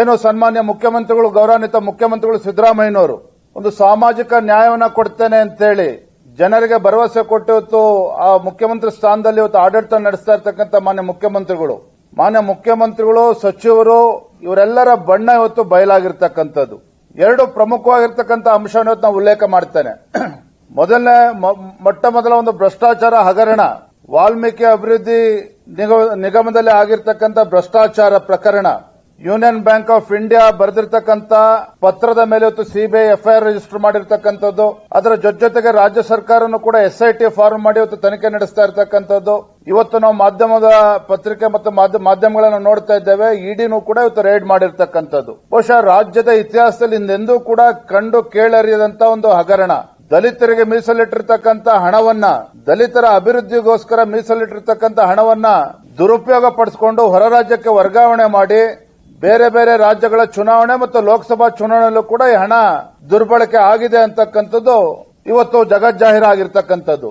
ಏನು ಸನ್ಮಾನ್ಯ ಮುಖ್ಯಮಂತ್ರಿಗಳು, ಗೌರವಾನ್ವಿತ ಮುಖ್ಯಮಂತ್ರಿಗಳು ಸಿದ್ದರಾಮಯ್ಯನವರು ಒಂದು ಸಾಮಾಜಿಕ ನ್ಯಾಯವನ್ನ ಕೊಡ್ತೇನೆ ಅಂತೇಳಿ ಜನರಿಗೆ ಭರವಸೆ ಕೊಟ್ಟು ಇವತ್ತು ಆ ಮುಖ್ಯಮಂತ್ರಿ ಸ್ಥಾನದಲ್ಲಿ ಇವತ್ತು ಆಡಳಿತ ನಡೆಸ್ತಾ ಇರ್ತಕ್ಕಂಥ ಮಾನ್ಯ ಮುಖ್ಯಮಂತ್ರಿಗಳು. ಮಾನ್ಯ ಮುಖ್ಯಮಂತ್ರಿಗಳು, ಸಚಿವರು, ಇವರೆಲ್ಲರ ಬಣ್ಣ ಇವತ್ತು ಬಯಲಾಗಿರ್ತಕ್ಕಂಥದ್ದು. ಎರಡು ಪ್ರಮುಖವಾಗಿರ್ತಕ್ಕಂಥ ಅಂಶವನ್ನು ಇವತ್ತು ನಾವು ಉಲ್ಲೇಖ ಮಾಡ್ತೇನೆ. ಮೊದಲನೇ ಮೊಟ್ಟ ಮೊದಲ ಒಂದು ಭ್ರಷ್ಟಾಚಾರ ಹಗರಣ. ವಾಲ್ಮೀಕಿ ಅಭಿವೃದ್ಧಿ ನಿಗಮದಲ್ಲಿ ಆಗಿರ್ತಕ್ಕಂಥ ಭ್ರಷ್ಟಾಚಾರ ಪ್ರಕರಣ. ಯೂನಿಯನ್ ಬ್ಯಾಂಕ್ ಆಫ್ ಇಂಡಿಯಾ ಬರೆದಿರ್ತಕ್ಕಂಥ ಪತ್ರದ ಮೇಲೆ ಇವತ್ತು ಸಿಬಿಐ ಎಫ್ಐಆರ್ ರಿಜಿಸ್ಟರ್ ಮಾಡಿರ್ತಕ್ಕಂಥದ್ದು. ಅದರ ಜೊತೆ ಜೊತೆಗೆ ರಾಜ್ಯ ಸರ್ಕಾರನು ಕೂಡ ಎಸ್ಐಟಿ ಫಾರ್ಮ್ ಮಾಡಿ ಇವತ್ತು ತನಿಖೆ ನಡೆಸ್ತಾ ಇರತಕ್ಕಂಥದ್ದು. ಇವತ್ತು ನಾವು ಮಾಧ್ಯಮದ ಪತ್ರಿಕೆ ಮತ್ತು ಮಾಧ್ಯ- ಮಾಧ್ಯಮಗಳನ್ನು ನೋಡ್ತಾ ಇದ್ದೇವೆ. ಇಡಿನೂ ಕೂಡ ಇವತ್ತು ರೈಡ್ ಮಾಡಿರ್ತಕ್ಕಂಥದ್ದು. ಬಹುಶಃ ರಾಜ್ಯದ ಇತಿಹಾಸದಲ್ಲಿ ಇಂದೆಂದೂ ಕೂಡ ಕಂಡು ಕೇಳರಿಯದಂತ ಒಂದು ಹಗರಣ. ದಲಿತರಿಗೆ ಮೀಸಲಿಟ್ಟಿರ್ತಕ್ಕಂಥ ಹಣವನ್ನ, ದಲಿತರ ಅಭಿವೃದ್ಧಿಗೋಸ್ಕರ ಮೀಸಲಿಟ್ಟಿರ್ತಕ್ಕಂಥ ಹಣವನ್ನ ದುರುಪಯೋಗ ಪಡಿಸಿಕೊಂಡು ಹೊರ ರಾಜ್ಯಕ್ಕೆ ವರ್ಗಾವಣೆ ಮಾಡಿ ಬೇರೆ ಬೇರೆ ರಾಜ್ಯಗಳ ಚುನಾವಣೆ ಮತ್ತು ಲೋಕಸಭಾ ಚುನಾವಣೆಯಲ್ಲೂ ಕೂಡ ಈ ಹಣ ದುರ್ಬಳಕೆ ಆಗಿದೆ ಅಂತಕ್ಕಂಥದ್ದು ಇವತ್ತು ಜಗಜ್ಜಾಹೀರಾಗಿರ್ತಕ್ಕಂಥದ್ದು.